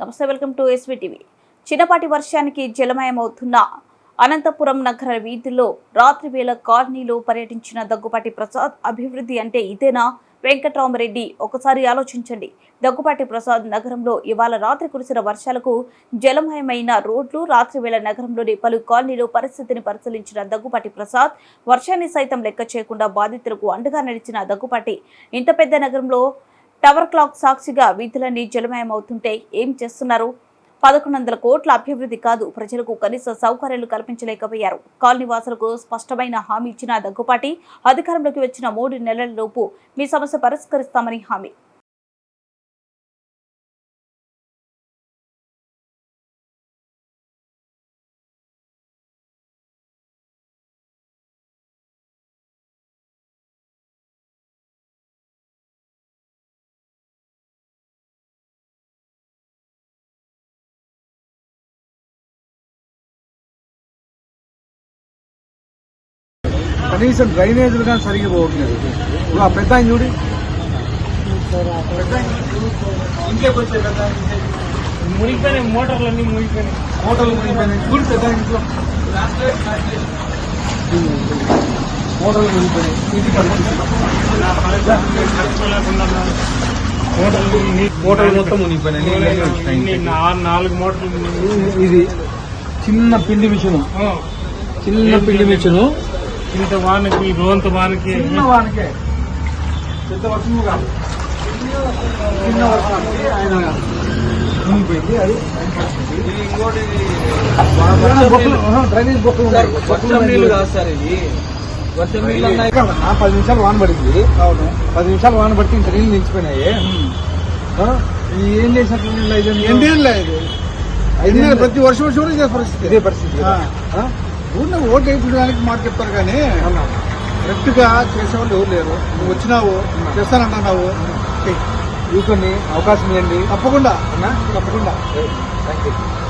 నమస్తే welcome to SV TV చిన్నపాటి వర్షానికి జలమయమవుతున్న అనంతపురం నగర వీధుల్లో రాత్రి వేళ కాలనీలో పర్యటించిన దగ్గుపాటి ప్రసాద్ అభివృద్ధి అంటే ఇదేనా? వెంకట్రామరెడ్డి ఒకసారి ఆలోచించండి. దగ్గుపాటి ప్రసాద్ నగరంలో ఇవాళ రాత్రి కురిసిన వర్షాలకు జలమయమైన రోడ్లు రాత్రి వేళ నగరంలోని పలు కాలనీలు పరిస్థితిని పరిశీలించిన దగ్గుపాటి ప్రసాద్ వర్షాన్ని సైతం లెక్క చేయకుండా బాధితులకు అండగా నిలిచిన దగ్గుపాటి ఇంత పెద్ద నగరంలో టవర్ క్లాక్ సాక్షిగా వీధులన్నీ జలమయమవుతుంటే ఏం చేస్తున్నారు? పదకొండు వందల కోట్ల అభివృద్ధి కాదు ప్రజలకు కనీస సౌకర్యాలు కల్పించలేకపోయారు. కాలనీవాసులకు స్పష్టమైన హామీ ఇచ్చిన దగ్గుపాటి అధికారంలోకి వచ్చిన మూడు నెలల లోపు మీ సమస్య పరిష్కరిస్తామని హామీ. కనీసం డ్రైనేజీలు కానీ సరిగ్గా పోవట్లేదు. ఇప్పుడు ఆ పెద్ద ఆయన చూడి ఇంట్లోకి మునిగిపోయినాయి. మోటార్లు మునిగిపోయినాయి. చూడు పెద్ద ఆయన ఇంట్లో. మోటార్లు మునిగిపోయినాయి. మోటార్లు మొత్తం మునిగిపోయినాయి. నాలుగు మోటార్లు. ఇది చిన్న పిండి మిషను. చిన్న పిండి మిషను. ఇంత వానకి రోంత వానకి చిన్న వానికే పెద్ద వర్షము కాదు చిన్న వర్షానికి ఆయన మునిగిపోయింది అది బొక్కలు, ఆహా, డ్రైనేజ్ బొక్కలు ఉన్నాయి. బొక్కలు ఉన్నాయి. ఇక్కడ నా పది నిమిషాలు వాన పడింది అవును పది నిమిషాలు వాన పట్టి ఇంత నీళ్ళు నిలిచిపోయినాయి ఏం చేసినట్లు నీళ్ళు లేదు ఎన్నేళ్ళు ప్రతి వర్షం వర్షం కూడా ఇదే పరిస్థితి ఇదే పరిస్థితి ఆ. ఆ? ఊరిని ఓటు వేయించడానికి మాట చెప్తారు కానీ అవునా? కరెక్ట్గా చేసేవాళ్ళు ఎవరు లేరు నువ్వు వచ్చినావు చేస్తానంటున్నావు చెయ్. యూత్ని అవకాశం ఇవ్వండి తప్పకుండా అన్నా తప్పకుండా థ్యాంక్ యూ